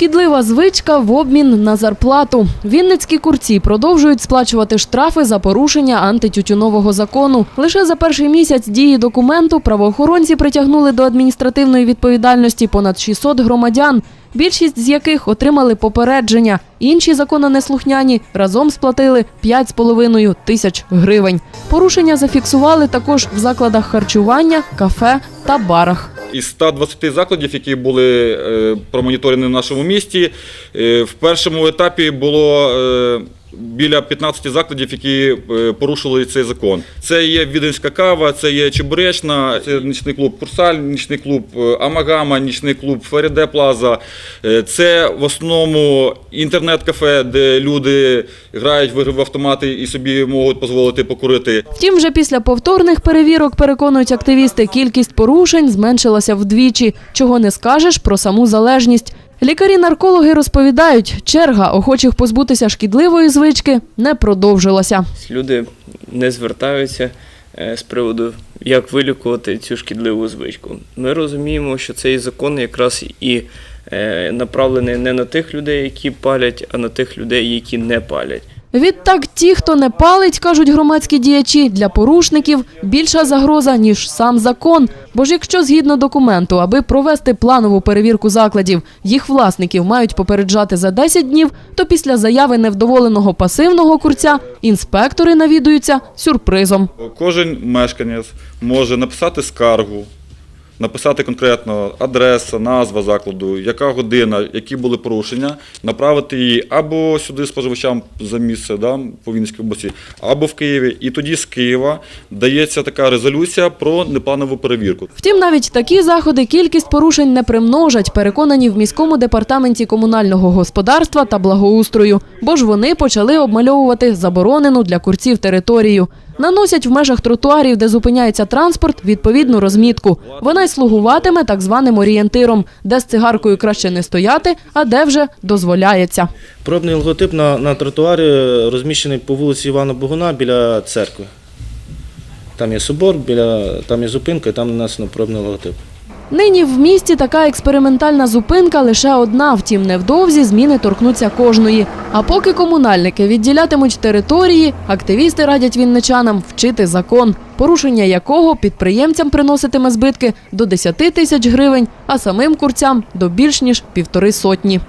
Шкідлива звичка в обмін на зарплату. Вінницькі курці продовжують сплачувати штрафи за порушення антитютюнового закону. Лише за перший місяць дії документу правоохоронці притягнули до адміністративної відповідальності понад 600 громадян, більшість з яких отримали попередження. Інші закононеслухняні разом сплатили 5,5 тисяч гривень. Порушення зафіксували також в закладах харчування, кафе та барах. Із 120 закладів, які були е, промоніторені в нашому місті, е, в першому етапі було е, біля 15 закладів, які е, порушили цей закон. Це є Віденська кава, це є Чебуречна, це нічний клуб Курсаль, нічний клуб е, Амагама, нічний клуб Феріде Плаза. Е, Це в основному інтернет-кафе, де люди грають в автомати і собі можуть дозволити покурити. Втім, вже після повторних перевірок, переконують активісти, кількість порушень зменшилася вдвічі. Чого не скажеш про саму залежність. Лікарі-наркологи розповідають, черга охочих позбутися шкідливої звички не продовжилася. Люди не звертаються е, з приводу, як вилікувати цю шкідливу звичку. Ми розуміємо, що цей закон якраз і е, направлений не на тих людей, які палять, а на тих людей, які не палять. Відтак, ті, хто не палить, кажуть громадські діячі, для порушників більша загроза, ніж сам закон. Бо ж якщо згідно документу, аби провести планову перевірку закладів, їх власників мають попереджати за 10 днів, то після заяви невдоволеного пасивного курця інспектори навідуються сюрпризом. Кожен мешканець може написати скаргу, написати конкретно адреса, назва закладу, яка година, які були порушення, направити її або сюди споживачам за місце да, по Вінницькій області, або в Києві. І тоді з Києва дається така резолюція про непланову перевірку. Втім, навіть такі заходи кількість порушень не примножать, переконані в міському департаменті комунального господарства та благоустрою, бо ж вони почали обмальовувати заборонену для курців територію. Наносять в межах тротуарів, де зупиняється транспорт, відповідну розмітку. Вона й слугуватиме так званим орієнтиром, де з цигаркою краще не стояти, а де вже дозволяється. Пробний логотип на, на тротуарі розміщений по вулиці Івана Богуна біля церкви. Там є собор, біля, там є зупинка, і там нанесено пробний логотип. Нині в місті така експериментальна зупинка лише одна, втім невдовзі зміни торкнуться кожної. А поки комунальники відділятимуть території, активісти радять вінничанам вчити закон, порушення якого підприємцям приноситиме збитки до 10 тисяч гривень, а самим курцям до більш ніж півтори сотні.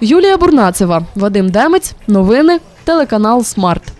Юлія Бурнацева, Вадим Демець, новини, телеканал Смарт.